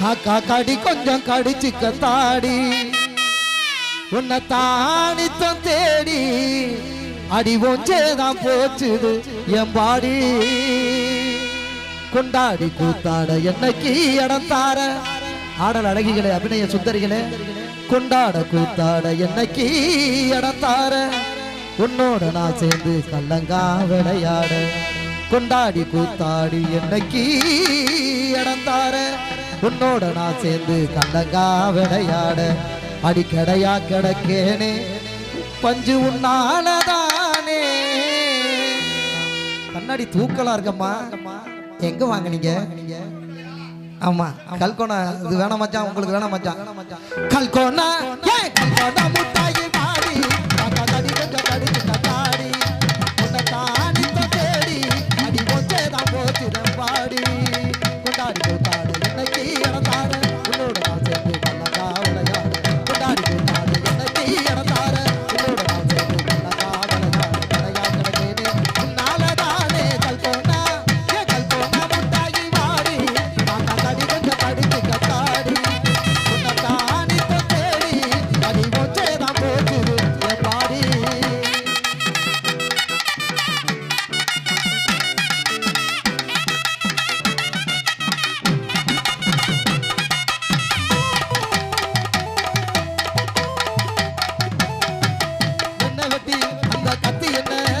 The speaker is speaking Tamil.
காக்கா கடி கொஞ்சம் கடிச்சுக்க தாடி. உன்னை தானித்தம் தேடி. அடி ஒஞ்சேதான் போச்சுது என் பாடி. கொண்டாடி கூத்தாட என்னைக்கு இடம் தார? ஆடல் அழகிகளே அபிநய சுந்தரிகளே கொண்டாட கூத்தாட என்னைக்கு இடம் தார? உன்னோட நான் சேர்ந்து கல்லங்கா விளையாட. கொண்டாடி கூத்தாடி என்னைக்கு இடம் தார? உன்னோட நான் சேர்ந்து கல்லங்கா விளையாட அடி கிடக்கேனே. பஞ்சு உன்னாலதானே கண்ணாடி தூக்கலா இருக்கம்மா. எங்க வாங்கினீங்க? ஆமா கல்கோனா. இது வேணாம் மச்சான் உங்களுக்கு வேணாம் மச்சான். கல்கோனா? கல்கோனா முட்டாயி. என்ன